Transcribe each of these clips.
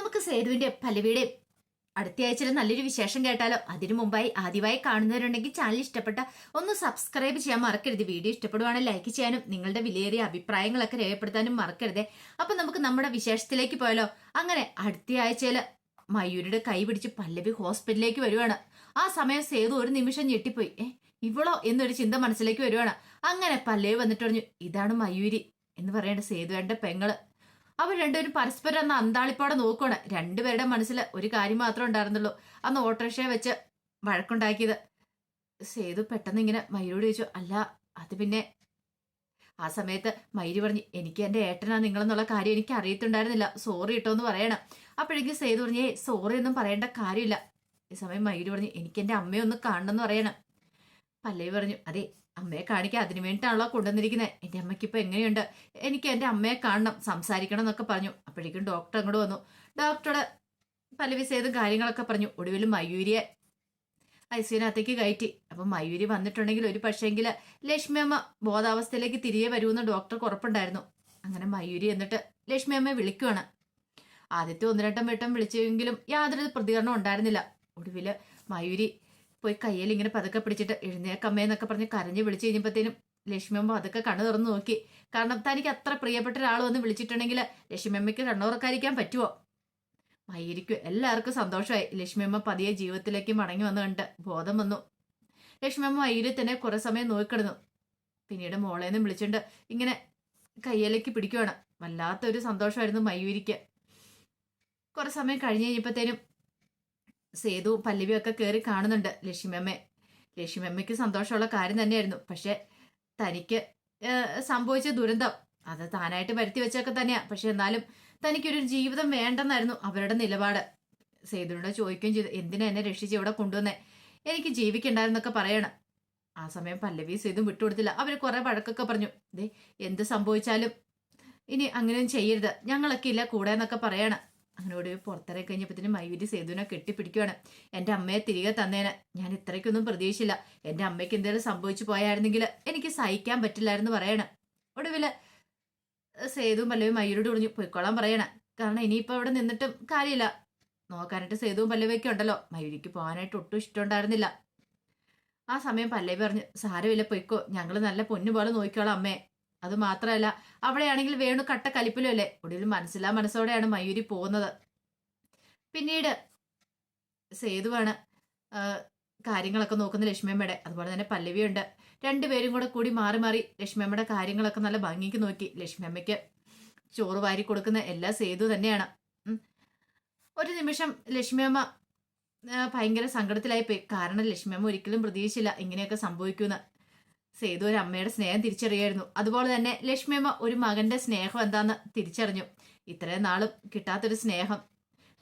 നമുക്ക് സേതുവിന്റെ പല്ലവിയുടെയും അടുത്ത ആഴ്ചയിൽ നല്ലൊരു വിശേഷം കേട്ടാലോ? അതിനു മുമ്പായി ആദ്യമായി കാണുന്നവരുണ്ടെങ്കിൽ ചാനൽ ഇഷ്ടപ്പെട്ട ഒന്ന് സബ്സ്ക്രൈബ് ചെയ്യാൻ മറക്കരുത്. വീഡിയോ ഇഷ്ടപ്പെടുവാണെങ്കിൽ ലൈക്ക് ചെയ്യാനും നിങ്ങളുടെ വിലയേറിയ അഭിപ്രായങ്ങളൊക്കെ രേഖപ്പെടുത്താനും മറക്കരുത്. അപ്പൊ നമുക്ക് നമ്മുടെ വിശേഷത്തിലേക്ക് പോയാലോ? അങ്ങനെ അടുത്ത ആഴ്ചയിൽ മയൂരിയുടെ കൈ പിടിച്ച് പല്ലവി ഹോസ്പിറ്റലിലേക്ക് വരുവാണ്. ആ സമയം സേതു ഒരു നിമിഷം ഞെട്ടിപ്പോയി. ഏ ഇവളോ? എന്നൊരു ചിന്ത മനസ്സിലേക്ക് വരുവാണ്. അങ്ങനെ പല്ലവി വന്നിട്ട് പറഞ്ഞു ഇതാണ് മയൂരി എന്ന് പറയേണ്ട സേതുവേണ്ട പെങ്ങൾ. അവർ രണ്ടുപേരും പരസ്പരം അന്ന് അന്താളിപ്പാടെ നോക്കുകയാണ് രണ്ടുപേരുടെ മനസ്സിൽ ഒരു കാര്യം മാത്രമേ ഉണ്ടായിരുന്നുള്ളൂ. അന്ന് ഓട്ടോറിക്ഷയെ വെച്ച് വഴക്കുണ്ടാക്കിയത്. സേതു പെട്ടെന്ന് ഇങ്ങനെ മയൂരോട് ചോദിച്ചു അല്ല അത് പിന്നെ ആ സമയത്ത് മയിരി പറഞ്ഞു എനിക്ക് എന്റെ ഏട്ടനാ നിങ്ങളെന്നുള്ള കാര്യം എനിക്ക് അറിയത്തുണ്ടായിരുന്നില്ല. സോറി ഇട്ടോ എന്ന് പറയണം. അപ്പോഴേക്കും സേതു പറഞ്ഞു ഏ സോറി ഒന്നും പറയേണ്ട കാര്യമില്ല. ഈ സമയം മയൂര് പറഞ്ഞു എനിക്ക് എന്റെ അമ്മയെ ഒന്ന് കാണണം എന്ന് പറയണം. പല്ലവി പറഞ്ഞു അതെ അമ്മയെ കാണിക്കാൻ അതിനു വേണ്ടിയിട്ടാണല്ലോ കൊണ്ടുവന്നിരിക്കുന്നത് എന്റെ അമ്മയ്ക്ക് ഇപ്പൊ എങ്ങനെയുണ്ട്? എനിക്ക് എന്റെ അമ്മയെ കാണണം സംസാരിക്കണം എന്നൊക്കെ പറഞ്ഞു. അപ്പോഴേക്കും ഡോക്ടർ അങ്ങോട്ട് വന്നു. ഡോക്ടറുടെ പല സേതും കാര്യങ്ങളൊക്കെ പറഞ്ഞു. ഒടുവിൽ മയൂരിയെ ഐ ഐസിയുനകത്തേക്ക് കയറ്റി. അപ്പം മയൂരി വന്നിട്ടുണ്ടെങ്കിൽ ഒരു പക്ഷേങ്കിൽ ലക്ഷ്മി അമ്മ ബോധാവസ്ഥയിലേക്ക് തിരികെ വരുമെന്ന് ഡോക്ടർ ഉറപ്പുണ്ടായിരുന്നു. അങ്ങനെ മയൂരി എന്നിട്ട് ലക്ഷ്മി അമ്മയെ വിളിക്കുവാണ്. ആദ്യത്തെ ഒന്ന് രണ്ടും വെട്ടം വിളിച്ചെങ്കിലും യാതൊരു പ്രതികരണം ഉണ്ടായിരുന്നില്ല. ഒടുവിൽ മയൂരി പോയി കയ്യിൽ ഇങ്ങനെ പതുക്കെ പിടിച്ചിട്ട് എഴുന്നേക്കമ്മയെന്നൊക്കെ പറഞ്ഞ് കരഞ്ഞ് വിളിച്ചു കഴിഞ്ഞപ്പോഴത്തേനും ലക്ഷ്മിയമ്മ അതൊക്കെ കണ്ണു തുറന്നു നോക്കി. കാരണം തനിക്ക് അത്ര പ്രിയപ്പെട്ട ഒരാൾ വന്ന് വിളിച്ചിട്ടുണ്ടെങ്കിൽ ലക്ഷ്മിയമ്മയ്ക്ക് കണ്ണുറക്കാതിരിക്കാൻ പറ്റുമോ മയിരിക്കും എല്ലാവർക്കും സന്തോഷമായി. ലക്ഷ്മിയമ്മ പതിയെ ജീവിതത്തിലേക്ക് മടങ്ങി വന്നു കണ്ട് ബോധം വന്നു. ലക്ഷ്മിയമ്മ മയിലിൽ തന്നെ കുറെ സമയം നോക്കിക്കിടന്നു പിന്നീട് മോളേന്ന് വിളിച്ചിട്ട് ഇങ്ങനെ കയ്യിലേക്ക് പിടിക്കുവാണ്. വല്ലാത്തൊരു സന്തോഷമായിരുന്നു മയൂരിക്ക്. കുറെ സമയം കഴിഞ്ഞ് കഴിഞ്ഞപ്പോഴത്തേനും സേതു പല്ലവിയൊക്കെ കയറി കാണുന്നുണ്ട് ലക്ഷ്മിയമ്മേ. ലക്ഷ്മിയമ്മയ്ക്ക് സന്തോഷമുള്ള കാര്യം തന്നെയായിരുന്നു. പക്ഷെ തനിക്ക് സംഭവിച്ച ദുരന്തം അത് താനായിട്ട് വരുത്തി വെച്ചൊക്കെ തന്നെയാ. പക്ഷെ എന്നാലും തനിക്കൊരു ജീവിതം വേണ്ടെന്നായിരുന്നു അവരുടെ നിലപാട്. സേതുവിനോട് ചോദിക്കുകയും ചെയ്തു എന്തിനാ എന്നെ രക്ഷിച്ച് ഇവിടെ കൊണ്ടുവന്നേ? എനിക്ക് ജീവിക്കണ്ടായിരുന്നൊക്കെ പറയണം. ആ സമയം പല്ലവി സേതു വിട്ടുകൊടുത്തില്ല. അവർ കുറെ വഴക്കൊക്കെ പറഞ്ഞു. ദേ എന്ത് സംഭവിച്ചാലും ഇനി അങ്ങനെയൊന്നും ചെയ്യരുത്. ഞങ്ങളൊക്കെ ഇല്ല കൂടെ എന്നൊക്കെ പറയണം. അങ്ങനെ ഒരു പുറത്തിറങ്ങി കഴിഞ്ഞപ്പോഴത്തേനും മയൂരി സേതുവിനെ കെട്ടിപ്പിടിക്കുകയാണ് എന്റെ അമ്മയെ തിരികെ തന്നേന്. ഞാൻ ഇത്രയ്ക്കൊന്നും പ്രതീക്ഷിച്ചില്ല. എന്റെ അമ്മയ്ക്ക് എന്തെങ്കിലും സംഭവിച്ചു പോയായിരുന്നെങ്കിൽ എനിക്ക് സഹിക്കാൻ പറ്റില്ലായിരുന്നു പറയണം. ഒടുവിൽ സേതുവും പല്ലവി മയൂരോട് കുറഞ്ഞു പൊയ്ക്കോളാൻ പറയണം. കാരണം ഇനിയിപ്പോൾ അവിടെ നിന്നിട്ടും കാര്യമില്ല. നോക്കാനായിട്ട് സേതുവും പല്ലവിയൊക്കെ ഉണ്ടല്ലോ. മയൂരിക്ക് പോകാനായിട്ട് ഒട്ടും ഇഷ്ടമുണ്ടായിരുന്നില്ല ആ സമയം പല്ലവി പറഞ്ഞു സാരമില്ല പൊയ്ക്കോ. ഞങ്ങൾ നല്ല പൊന്നുപോലെ നോക്കിക്കോളാം അമ്മേ. അത് മാത്രമല്ല അവിടെയാണെങ്കിൽ വേണു കട്ട കലിപ്പിലും അല്ലേ ഒടുവിൽ മനസ്സിലാ മനസ്സോടെയാണ് മയൂരി പോകുന്നത്. പിന്നീട് സേതുവാണ് കാര്യങ്ങളൊക്കെ നോക്കുന്ന ലക്ഷ്മിയമ്മയുടെ അതുപോലെ തന്നെ പല്ലവിയുണ്ട്. രണ്ടുപേരും കൂടെ കൂടി മാറി മാറി ലക്ഷ്മിയമ്മയുടെ കാര്യങ്ങളൊക്കെ നല്ല ഭംഗിക്ക് നോക്കി. ലക്ഷ്മിയമ്മയ്ക്ക് ചോറ് വാരി കൊടുക്കുന്ന എല്ലാ സേതു തന്നെയാണ്. ഒരു നിമിഷം ലക്ഷ്മിയമ്മ ഭയങ്കര സങ്കടത്തിലായിപ്പോയി കാരണം ലക്ഷ്മിയമ്മ ഒരിക്കലും പ്രതീക്ഷിച്ചില്ല ഇങ്ങനെയൊക്കെ സംഭവിക്കുമെന്ന് സേതു ഒരു അമ്മയുടെ സ്നേഹം തിരിച്ചറിയായിരുന്നു. അതുപോലെ തന്നെ ലക്ഷ്മിയമ്മ ഒരു മകന്റെ സ്നേഹം എന്താന്ന് തിരിച്ചറിഞ്ഞു. ഇത്രയും നാളും കിട്ടാത്തൊരു സ്നേഹം.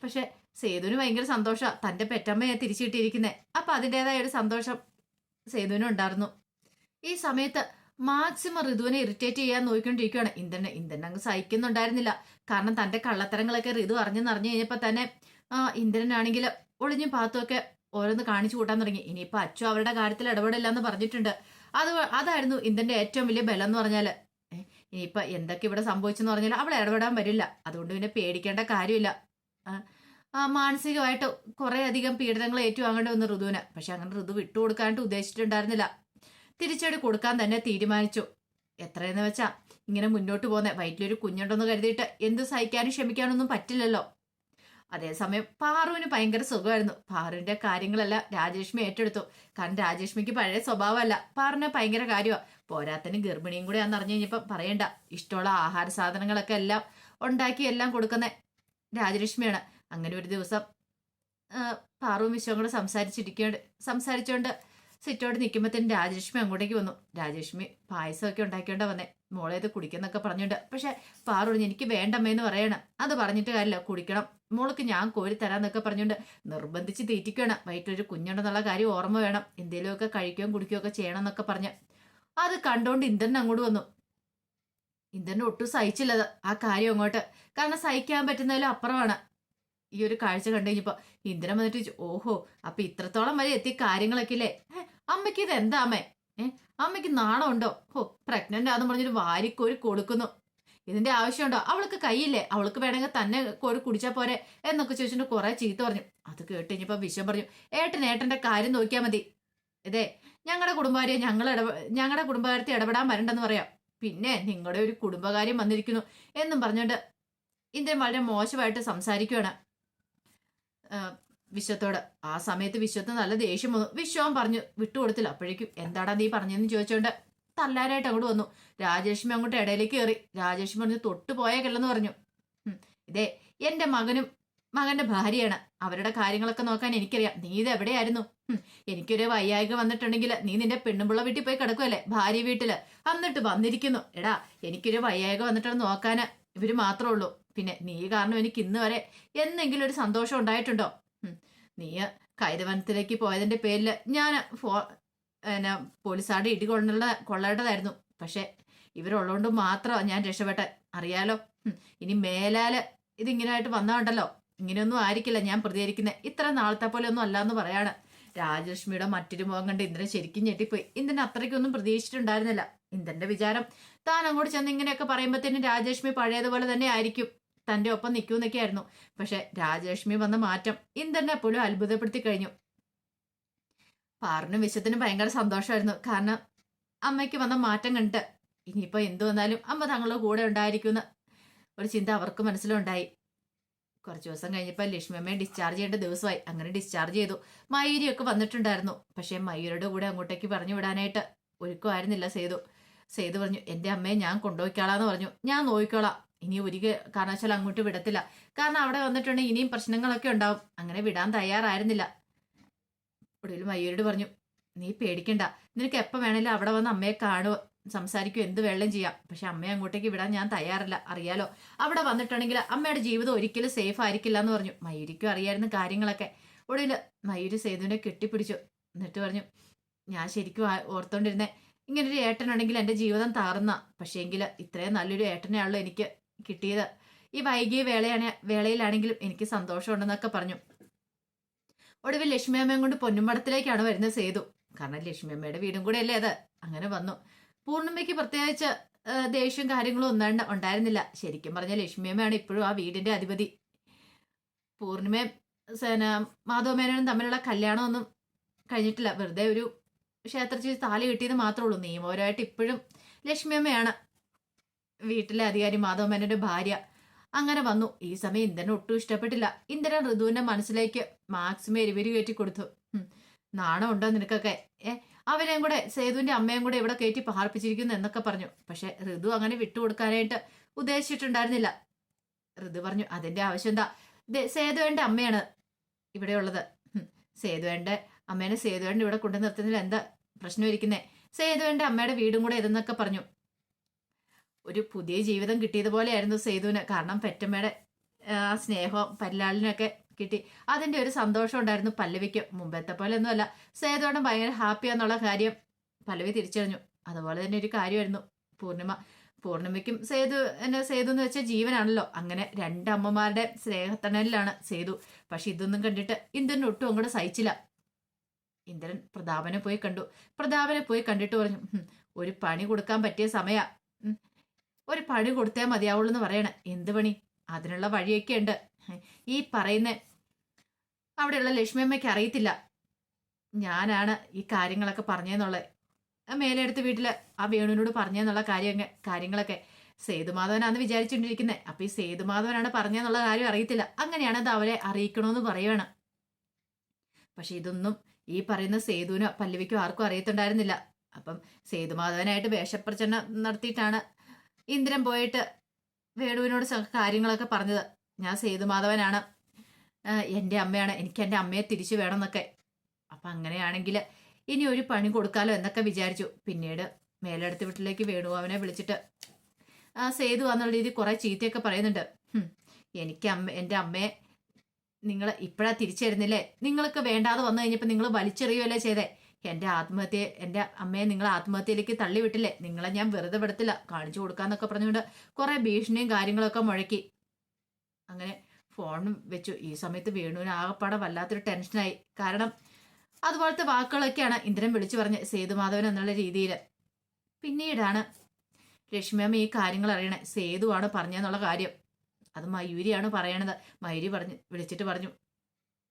പക്ഷെ സേതുവിന് ഭയങ്കര സന്തോഷം. തന്റെ പെറ്റമ്മയെ തിരിച്ചു കിട്ടിയിരിക്കുന്നത് അപ്പൊ അതിന്റെതായ ഒരു സന്തോഷം സേതുവിനും ഉണ്ടായിരുന്നു ഈ സമയത്ത് മാക്സിമം ഋതുവിനെ ഇറിറ്റേറ്റ് ചെയ്യാൻ നോക്കിക്കൊണ്ടിരിക്കുകയാണ് ഇന്ദ്രനെ ഇന്ദ്രൻ അങ്ങ് സഹിക്കുന്നുണ്ടായിരുന്നില്ല. കാരണം തന്റെ കള്ളത്തരങ്ങളൊക്കെ ഋതു അറിഞ്ഞു നിറഞ്ഞു കഴിഞ്ഞപ്പോ തന്നെ ഇന്ദ്രനാണെങ്കിൽ ഒളിഞ്ഞും പാത്തുമൊക്കെ ഓരോന്ന് കാണിച്ചു കൂട്ടാൻ തുടങ്ങി. ഇനിയിപ്പോ അച്ചു അവരുടെ കാര്യത്തിൽ ഇടപെടില്ല എന്ന് പറഞ്ഞിട്ടുണ്ട്. അത് അതായിരുന്നു ഇന്ത്യന്റെ ഏറ്റവും വലിയ ബലം എന്ന് പറഞ്ഞാൽ ഇനിയിപ്പൊ എന്തൊക്കെ ഇവിടെ സംഭവിച്ചെന്ന് പറഞ്ഞാൽ അവൾ ഇടപെടാൻ വരില്ല. അതുകൊണ്ട് പിന്നെ പേടിക്കേണ്ട കാര്യമില്ല. മാനസികമായിട്ട് കുറെ അധികം പീഡനങ്ങൾ ഏറ്റുവാങ്ങേണ്ടി വന്നു ഋതുവിന്. പക്ഷെ അങ്ങനെ ഋതു വിട്ടുകൊടുക്കാനായിട്ട് ഉദ്ദേശിച്ചിട്ടുണ്ടായിരുന്നില്ല. തിരിച്ചടി കൊടുക്കാൻ തന്നെ തീരുമാനിച്ചു. എത്രയെന്ന് വെച്ചാ ഇങ്ങനെ മുന്നോട്ട് പോകുന്ന വയറ്റിലൊരു കുഞ്ഞുണ്ടെന്ന് കരുതിയിട്ട് എന്ത് സഹിക്കാനും ക്ഷമിക്കാനൊന്നും പറ്റില്ലല്ലോ. അതേസമയം പാറുവിന് ഭയങ്കര സുഖമായിരുന്നു. പാറുവിന്റെ കാര്യങ്ങളെല്ലാം രാജേഷ്മി ഏറ്റെടുത്തു. കാരണം രാജേഷ്മിക്ക് പഴയ സ്വഭാവമല്ല. പാറിന് ഭയങ്കര കാര്യമാണ് പോരാത്തന് ഗർഭിണിയും കൂടെ ആണെന്ന് അറിഞ്ഞു കഴിഞ്ഞപ്പോൾ പറയണ്ട. ഇഷ്ടമുള്ള ആഹാര സാധനങ്ങളൊക്കെ എല്ലാം ഉണ്ടാക്കി എല്ലാം കൊടുക്കുന്ന രാജലക്ഷ്മിയാണ്. അങ്ങനെ ഒരു ദിവസം പാറുവും വിശ്വം കൂടെ സംസാരിച്ചിരിക്കേണ്ട സംസാരിച്ചുകൊണ്ട് സിറ്റോട് നിൽക്കുമ്പോഴത്തേനും രാജലക്ഷ്മി അങ്ങോട്ടേക്ക് വന്നു. രാജലക്ഷ്മി പായസമൊക്കെ ഉണ്ടാക്കിയോണ്ടാ വന്നേ. മോളെ ഇത് കുടിക്കുന്നൊക്കെ പറഞ്ഞിട്ടുണ്ട് പക്ഷെ പാറു എനിക്ക് വേണ്ടമ്മേന്ന് പറയണം. അത് പറഞ്ഞിട്ട് കാര്യമില്ല. കുടിക്കണം. മോൾക്ക് ഞാൻ കോരി തരാന്നൊക്കെ പറഞ്ഞുകൊണ്ട് നിർബന്ധിച്ച് തീറ്റിക്കണം വൈകിട്ടൊരു കുഞ്ഞുണ്ടെന്നുള്ള കാര്യം ഓർമ്മ വേണം. എന്തെങ്കിലുമൊക്കെ കഴിക്കുകയും കുടിക്കുകയും ഒക്കെ ചെയ്യണം എന്നൊക്കെ പറഞ്ഞ്. അത് കണ്ടോണ്ട് ഇന്ദ്രൻ അങ്ങോട്ട് വന്നു. ഇന്ദ്രൻ ഒട്ടും സഹിച്ചില്ലത് ആ കാര്യം അങ്ങോട്ട്. കാരണം സഹിക്കാൻ പറ്റുന്നതിലും അപ്പുറമാണ്. ഈ ഒരു കാഴ്ച കണ്ടു കഴിഞ്ഞപ്പോ ഇന്ദ്രൻ വന്നിട്ട് ഓഹോ അപ്പൊ ഇത്രത്തോളം വരെ എത്തിയ കാര്യങ്ങളൊക്കെ ഇല്ലേ? അമ്മയ്ക്ക് ഇത് എന്താ അമ്മേ? ഏഹ് അമ്മയ്ക്ക് നാണമുണ്ടോ? ഓ പ്രഗ്നന്റ് ആണെന്ന് പറഞ്ഞൊരു വാരിക്കോരി കൊടുക്കുന്നു. ഇതിന്റെ ആവശ്യമുണ്ടോ? അവൾക്ക് കയ്യില്ലേ? അവൾക്ക് വേണമെങ്കിൽ തന്നെ കോഴി കുടിച്ചാൽ പോരെ എന്നൊക്കെ ചോദിച്ചിട്ട് കുറെ ചീത്ത പറഞ്ഞു. അത് കേട്ട് ഇനിയിപ്പോ വിശ്വം പറഞ്ഞു. ഏട്ടൻ ഏട്ടന്റെ കാര്യം നോക്കിയാൽ മതി. ഇതേ ഞങ്ങളുടെ കുടുംബകാര്യം ഞങ്ങൾ ഞങ്ങളുടെ കുടുംബകാര്യത്തിൽ ഇടപെടാൻ വരണ്ടെന്ന് പറയാം. പിന്നെ നിങ്ങളുടെ ഒരു കുടുംബകാര്യം വന്നിരിക്കുന്നു എന്നും പറഞ്ഞുകൊണ്ട് ഇന്ദ്രൻ വളരെ മോശമായിട്ട് സംസാരിക്കുകയാണ് വിശ്വത്തോട്. ആ സമയത്ത് വിശ്വത്തിന് നല്ല ദേഷ്യം വന്നു. വിശ്വം പറഞ്ഞു വിട്ടുകൊടുത്തില്ല. അപ്പോഴേക്കും എന്താടാ നീ പറഞ്ഞതെന്ന് ചോദിച്ചോണ്ട് തല്ലാനായിട്ട് അങ്ങോട്ട് വന്നു. രാജേഷ്മി അങ്ങോട്ട് ഇടയിലേക്ക് കയറി. രാജേഷ്മി പറഞ്ഞു തൊട്ടു പോയേക്കല്ലെന്ന് പറഞ്ഞു. ഇതേ എന്റെ മകനും മകന്റെ ഭാര്യയാണ്. അവരുടെ കാര്യങ്ങളൊക്കെ നോക്കാൻ എനിക്കറിയാം. നീ ഇത് എവിടെയായിരുന്നു? എനിക്കൊരു വയ്യായിക വന്നിട്ടുണ്ടെങ്കിൽ നീ നിന്റെ പെണ്ണുമ്പിള്ള വീട്ടിൽ പോയി കിടക്കുമല്ലേ ഭാര്യ വീട്ടിൽ. എന്നിട്ട് വന്നിരിക്കുന്നു. എടാ എനിക്കൊരു വയ്യായിക വന്നിട്ടുണ്ട് നോക്കാൻ ഇവർ മാത്രമേ ഉള്ളൂ. പിന്നെ നീ കാരണം എനിക്ക് ഇന്ന് വരെ എന്തെങ്കിലും ഒരു സന്തോഷം ഉണ്ടായിട്ടുണ്ടോ? നീ കൈതവനത്തിലേക്ക് പോയതിന്റെ പേരിൽ ഞാൻ ഫോ എന്നാ പോലീസുകാരുടെ ഇടി കൊള്ള കൊള്ളേണ്ടതായിരുന്നു. പക്ഷെ ഇവരുള്ളതുകൊണ്ട് മാത്രമാണ് ഞാൻ രക്ഷപ്പെട്ടെ. അറിയാലോ? ഇനി മേലാൽ ഇതിങ്ങനെയായിട്ട് വന്നാണ്ടല്ലോ. ഇങ്ങനെയൊന്നും ആയിരിക്കില്ല ഞാൻ പ്രതികരിക്കുന്നത് ഇത്ര നാളത്തെ പോലെ ഒന്നും അല്ല അല്ലാന്ന് പറയാണ്. രാജലക്ഷ്മിയുടെ മറ്റൊരു മുഖം കണ്ട് ഇന്ദ്രൻ ശരിക്കും ഞെട്ടിപ്പോയി. ഇന്ദ്രൻ അത്രയ്ക്കൊന്നും പ്രതീക്ഷിച്ചിട്ടുണ്ടായിരുന്നില്ല. ഇന്ദ്രന്റെ വിചാരം താൻ അങ്ങോട്ട് ചെന്ന് ഇങ്ങനെയൊക്കെ പറയുമ്പോഴത്തേനും രാജലക്ഷ്മി പഴയതുപോലെ തന്നെ ആയിരിക്കും. തന്റെ ഒപ്പം നിൽക്കുമെന്നൊക്കെയായിരുന്നു പക്ഷെ രാജലക്ഷ്മി വന്ന മാറ്റം ഇന്ദ്രനെ എപ്പോഴും അത്ഭുതപ്പെടുത്തി കഴിഞ്ഞു. പാറിനും വിശ്വത്തിനും ഭയങ്കര സന്തോഷമായിരുന്നു. കാരണം അമ്മയ്ക്ക് വന്ന മാറ്റം കണ്ടിട്ട് ഇനിയിപ്പോൾ എന്തു വന്നാലും അമ്മ തങ്ങളുടെ കൂടെ ഉണ്ടായിരിക്കുമെന്ന് ഒരു ചിന്ത അവർക്ക് മനസ്സിലുണ്ടായി. കുറച്ച് ദിവസം കഴിഞ്ഞപ്പോൾ ലക്ഷ്മി അമ്മയെ ഡിസ്ചാർജ് ചെയ്യേണ്ട ദിവസമായി. അങ്ങനെ ഡിസ്ചാർജ് ചെയ്തു. മയൂരിയൊക്കെ വന്നിട്ടുണ്ടായിരുന്നു. പക്ഷേ മയൂരിയുടെ കൂടെ അങ്ങോട്ടേക്ക് പറഞ്ഞു വിടാനായിട്ട് ഒരുക്കമായിരുന്നില്ല സേതു. സേതു പറഞ്ഞു എന്റെ അമ്മയെ ഞാൻ കൊണ്ടുപോയിക്കോളാന്ന് പറഞ്ഞു. ഞാൻ നോക്കിക്കോളാം. ഇനി ഒരു കാരണവശാലും അങ്ങോട്ട് വിടത്തില്ല. കാരണം അവിടെ വന്നിട്ടുണ്ടെങ്കിൽ ഇനിയും പ്രശ്നങ്ങളൊക്കെ ഉണ്ടാവും. അങ്ങനെ വിടാൻ തയ്യാറായിരുന്നില്ല. ഒടുവിൽ മയൂരോട് പറഞ്ഞു നീ പേടിക്കണ്ട. നിനക്ക് എപ്പോൾ വേണേലും അവിടെ വന്ന് അമ്മയെ കാണുക സംസാരിക്കും എന്ത് വെള്ളം ചെയ്യാം. പക്ഷെ അമ്മയെ അങ്ങോട്ടേക്ക് വിടാൻ ഞാൻ തയ്യാറല്ല. അറിയാലോ? അവിടെ വന്നിട്ടുണ്ടെങ്കിൽ അമ്മയുടെ ജീവിതം ഒരിക്കലും സേഫ് ആയിരിക്കില്ല എന്ന് പറഞ്ഞു. മയൂരിക്കും അറിയായിരുന്നു കാര്യങ്ങളൊക്കെ. ഒടുവിൽ മയൂര് സേതുവിനെ കെട്ടിപ്പിടിച്ചു. എന്നിട്ട് പറഞ്ഞു ഞാൻ ശരിക്കും ഓർത്തോണ്ടിരുന്നേ ഇങ്ങനൊരു ഏട്ടനുണ്ടെങ്കിൽ എന്റെ ജീവിതം താറുന്ന പക്ഷേങ്കിൽ ഇത്രയും നല്ലൊരു ഏട്ടനെയാണല്ലോ എനിക്ക് കിട്ടിയത്. ഈ വൈകിയ വേളയാണ് വേളയിലാണെങ്കിലും എനിക്ക് സന്തോഷമുണ്ടെന്നൊക്കെ പറഞ്ഞു. ഒടുവിൽ ലക്ഷ്മി അമ്മയും കൊണ്ട് പൊന്നുമടത്തിലേക്കാണ് വരുന്നത് സേതു. കാരണം ലക്ഷ്മി അമ്മയുടെ വീടും കൂടെ അല്ലേ അത്? അങ്ങനെ വന്നു. പൂർണിമയ്ക്ക് പ്രത്യേകിച്ച് ദേഷ്യവും കാര്യങ്ങളും ഒന്നും ഉണ്ടായിരുന്നില്ല. ശരിക്കും പറഞ്ഞ ലക്ഷ്മി അമ്മയാണ് ഇപ്പോഴും ആ വീടിന്റെ അധിപതി. പൂർണിമയും മാധവമേനോനും തമ്മിലുള്ള കല്യാണമൊന്നും കഴിഞ്ഞിട്ടില്ല. വെറുതെ ഒരു ക്ഷേത്രത്തിൽ താലി കിട്ടിയത് മാത്രമേ ഉള്ളൂ. നിയമപരമായിട്ട് ഇപ്പോഴും ലക്ഷ്മി അമ്മയാണ് വീട്ടിലെ അധികാരി മാധവമേനോന്റെ ഭാര്യ. അങ്ങനെ വന്നു. ഈ സമയം ഇന്ദ്രൻ ഒട്ടും ഇഷ്ടപ്പെട്ടില്ല. ഇന്ദ്രൻ ഋതുവിന്റെ മനസ്സിലേക്ക് മാക്സിമം എരിവരി കയറ്റി കൊടുത്തു. ഉണ്ടോ നിനക്കൊക്കെ? ഏ അവരെയും കൂടെ സേതുവിന്റെ അമ്മയും കൂടെ ഇവിടെ കയറ്റി പാർപ്പിച്ചിരിക്കുന്നു എന്നൊക്കെ പറഞ്ഞു. പക്ഷെ ഋതു അങ്ങനെ വിട്ടുകൊടുക്കാനായിട്ട് ഉദ്ദേശിച്ചിട്ടുണ്ടായിരുന്നില്ല. ഋതു പറഞ്ഞു അതിന്റെ ആവശ്യം എന്താ? സേതുവേന്റെ അമ്മയാണ് ഇവിടെ ഉള്ളത്. സേതുവേന്റെ അമ്മേനെ സേതുവേണ്ട ഇവിടെ കൊണ്ടു നിർത്തുന്നതിൽ എന്താ പ്രശ്നം ഇരിക്കുന്നേ? സേതുവേന്റെ അമ്മയുടെ വീടും കൂടെ ഇതെന്നൊക്കെ പറഞ്ഞു. ഒരു പുതിയ ജീവിതം കിട്ടിയതുപോലെയായിരുന്നു സേതുവിന്. കാരണം പെറ്റമ്മയുടെ ആ, സ്നേഹവും പരിലാളിനൊക്കെ കിട്ടി. അതിന്റെ ഒരു സന്തോഷം ഉണ്ടായിരുന്നു പല്ലവിക്ക്. മുമ്പത്തെ പോലെ ഒന്നുമല്ല സേതുവേട്ടൻ ഭയങ്കര ഹാപ്പിയാന്നുള്ള കാര്യം പല്ലവി തിരിച്ചറിഞ്ഞു. അതുപോലെ തന്നെ ഒരു കാര്യമായിരുന്നു. പൂർണിമ പൂർണിമയ്ക്കും സേതു എന്നെ സേതു എന്ന് വെച്ചാൽ ജീവനാണല്ലോ. അങ്ങനെ രണ്ടമ്മമാരുടെ സ്നേഹത്തണലിലാണ് സേതു. പക്ഷെ ഇതൊന്നും കണ്ടിട്ട് ഇന്ദ്രൻ ഒട്ടും അങ്ങോട്ട് സഹിച്ചില്ല. ഇന്ദ്രൻ പ്രതാപനെ പോയി കണ്ടു. പ്രതാപനെ പോയി കണ്ടിട്ട് പറഞ്ഞു ഒരു പണി കൊടുക്കാൻ പറ്റിയ സമയ. ഒരു പണി കൊടുത്തേ മതിയാവുള്ളൂ എന്ന് പറയണേ. എന്ത് പണി? അതിനുള്ള വഴിയൊക്കെ ഉണ്ട്. ഈ പറയുന്ന അവിടെയുള്ള ലക്ഷ്മി അമ്മയ്ക്ക് അറിയത്തില്ല. ഞാനാണ് ഈ കാര്യങ്ങളൊക്കെ പറഞ്ഞതെന്നുള്ളത് മേലെടുത്ത് വീട്ടിൽ ആ വേണുവിനോട് പറഞ്ഞെന്നുള്ള കാര്യങ്ങൾ കാര്യങ്ങളൊക്കെ. സേതുമാധവനാന്ന് വിചാരിച്ചുകൊണ്ടിരിക്കുന്നത് അപ്പൊ ഈ സേതുമാധവനാണ് പറഞ്ഞെന്നുള്ള കാര്യം അറിയത്തില്ല. അങ്ങനെയാണ് അത് അവരെ അറിയിക്കണമെന്ന് പറയുവാണ് പക്ഷെ ഇതൊന്നും ഈ പറയുന്ന സേതുവിനോ പല്ലവിക്കോ ആർക്കും അറിയത്തുണ്ടായിരുന്നില്ല. അപ്പം സേതുമാധവനായിട്ട് വേഷപ്രചരണം നടത്തിയിട്ടാണ് ഇന്ദ്രൻ പോയിട്ട് വേണുവിനോട് കാര്യങ്ങളൊക്കെ പറഞ്ഞത്. ഞാൻ സേതുമാധവനാണ് എന്റെ അമ്മയാണ്. എനിക്ക് എന്റെ അമ്മയെ തിരിച്ചു വേണമെന്നൊക്കെ. അപ്പം അങ്ങനെയാണെങ്കിൽ ഇനി ഒരു പണി കൊടുക്കാലോ എന്നൊക്കെ വിചാരിച്ചു. പിന്നീട് മേലെടുത്ത് വീട്ടിലേക്ക് വേണു അവനെ വിളിച്ചിട്ട് ആ സേതു എന്നുള്ള രീതി കുറെ ചീത്തയൊക്കെ പറയുന്നുണ്ട്. എനിക്ക് അമ്മ എന്റെ അമ്മയെ നിങ്ങൾ ഇപ്പോഴാ തിരിച്ചു തരുന്നില്ലേ നിങ്ങൾക്ക് വേണ്ടാതെ വന്നു കഴിഞ്ഞപ്പോൾ നിങ്ങൾ വലിച്ചെറിയുമല്ലേ ചെയ്തേ? എന്റെ ആത്മഹത്യ എന്റെ അമ്മയെ നിങ്ങൾ ആത്മഹത്യയിലേക്ക് തള്ളിവിട്ടില്ലേ? നിങ്ങളെ ഞാൻ വെറുതെ വിടത്തില്ല. കാണിച്ചു കൊടുക്കാന്നൊക്കെ പറഞ്ഞുകൊണ്ട് കുറെ ഭീഷണിയും കാര്യങ്ങളൊക്കെ മുഴക്കി. അങ്ങനെ ഫോണും വെച്ചു. ഈ സമയത്ത് വേണുവിന് ആകപ്പാടെ വല്ലാത്തൊരു ടെൻഷനായി. കാരണം അതുപോലത്തെ വാക്കുകളൊക്കെയാണ് ഇന്ദ്രൻ വിളിച്ചു പറഞ്ഞ് സേതുമാധവൻ എന്നുള്ള രീതിയിൽ പിന്നീടാണ് ലക്ഷ്മിയമ്മ ഈ കാര്യങ്ങൾ അറിയണേ. സേതുവാണ് പറഞ്ഞെന്നുള്ള കാര്യം. അത് മയൂരിയാണ് പറയണത്. മയൂരി പറഞ്ഞു വിളിച്ചിട്ട് പറഞ്ഞു.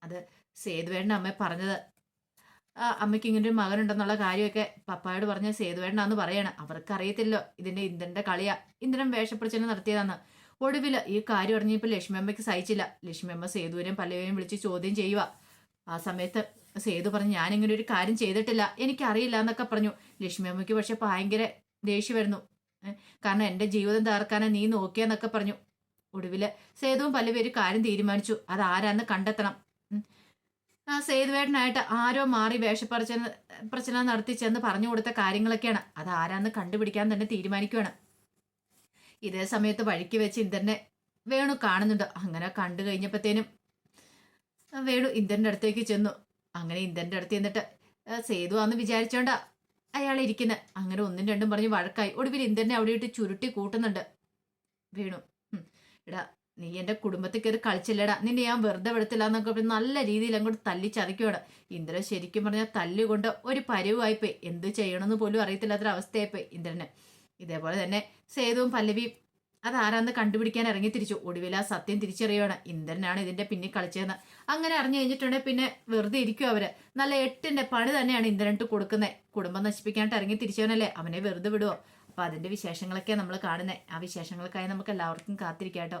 അത് സേതുവേണ്ട അമ്മ പറഞ്ഞത് അമ്മയ്ക്ക് ഇങ്ങനെ ഒരു മകനുണ്ടെന്നുള്ള കാര്യമൊക്കെ പപ്പായോട് പറഞ്ഞ സേതുവേണ്ടാന്ന് പറയണം. അവർക്ക് അറിയത്തില്ലോ ഇതിന്റെ ഇന്ദ്രന്റെ കളിയാ. ഇന്ദ്രൻ വേഷപ്രചനം നടത്തിയതാണ് ഒടുവിൽ ഈ കാര്യം അറിഞ്ഞപ്പോൾ ലക്ഷ്മിയമ്മയ്ക്ക് സഹിച്ചില്ല. ലക്ഷ്മിയമ്മ സേതുവിനെയും പല്ലവിനെയും വിളിച്ച് ചോദ്യം ചെയ്യുക ആ സമയത്ത് സേതു പറഞ്ഞു ഞാനിങ്ങനെ ഒരു കാര്യം ചെയ്തിട്ടില്ല. എനിക്കറിയില്ല എന്നൊക്കെ പറഞ്ഞു. ലക്ഷ്മിയമ്മയ്ക്ക് പക്ഷെ ഭയങ്കര ദേഷ്യം വരുന്നു. കാരണം എന്റെ ജീവിതം തകർക്കാനെ നീ നോക്കിയെന്നൊക്കെ പറഞ്ഞു. ഒടുവിൽ സേതുവും പല്ലവി കാര്യം തീരുമാനിച്ചു. അത് ആരാന്ന് കണ്ടെത്തണം സേതുവേട്ടനായിട്ട് ആരോ മാറി വേഷപ്രചന പ്രചന നടത്തി ചെന്ന് പറഞ്ഞു കൊടുത്ത കാര്യങ്ങളൊക്കെയാണ്. അത് ആരാന്ന് കണ്ടുപിടിക്കാൻ തന്നെ തീരുമാനിക്കുകയാണ് ഇതേ സമയത്ത് വഴിക്ക് വെച്ച് ഇന്ദ്രനെ വേണു കാണുന്നുണ്ട്. അങ്ങനെ കണ്ടു കഴിഞ്ഞപ്പോഴത്തേനും വേണു ഇന്ദ്രന്റെ അടുത്തേക്ക് ചെന്നു. അങ്ങനെ ഇന്ദ്രന്റെ അടുത്ത് ചെന്നിട്ട് സേതു സേതുവാന്ന് വിചാരിച്ചോണ്ട അയാൾ ഇരിക്കുന്നത് അങ്ങനെ ഒന്നും രണ്ടും പറഞ്ഞ് വഴക്കായി. ഒടുവിൽ ഇന്ദ്രനെ അവിടെ ഇട്ട് ചുരുട്ടി കൂട്ടുന്നുണ്ട്. വേണു ഉം. നീ എന്റെ കുടുംബത്തിൽ കയറി കളിച്ചില്ലടാ. നിന്നെ ഞാൻ വെറുതെ വിടത്തില്ല എന്നൊക്കെ നല്ല രീതിയിൽ അങ്ങോട്ട് തല്ലി ചതയ്ക്കുവാണ് ഇന്ദ്രൻ ശരിക്കും പറഞ്ഞാൽ തല്ലുകൊണ്ട് ഒരു പരുവായിപ്പോയി. എന്ത് ചെയ്യണമെന്ന് പോലും അറിയത്തില്ലാത്തൊരവസ്ഥയായിപ്പോയി ഇന്ദ്രന്. ഇതേപോലെ തന്നെ സേതുവും പല്ലവിയും അതാരാന്ന് കണ്ടുപിടിക്കാൻ ഇറങ്ങി തിരിച്ചു. ഒടുവിൽ ആ സത്യം തിരിച്ചറിയുവാണ്. ഇന്ദ്രനാണ് ഇതിന്റെ പിന്നിൽ കളിച്ചതെന്ന്. അങ്ങനെ അറിഞ്ഞു കഴിഞ്ഞിട്ടുണ്ടെങ്കിൽ പിന്നെ വെറുതെ ഇരിക്കും അവർ. നല്ല എട്ടിന്റെ പണി തന്നെയാണ് ഇന്ദ്രനിട്ട് കൊടുക്കുന്നത്. കുടുംബം നശിപ്പിക്കാനായിട്ട് ഇറങ്ങി തിരിച്ചവനല്ലേ? അവനെ വെറുതെ വിടുവോ? അപ്പൊ അതിന്റെ വിശേഷങ്ങളൊക്കെ നമ്മൾ കാണുന്നത് ആ വിശേഷങ്ങൾക്കായി നമുക്ക് എല്ലാവർക്കും കാത്തിരിക്കാം കേട്ടോ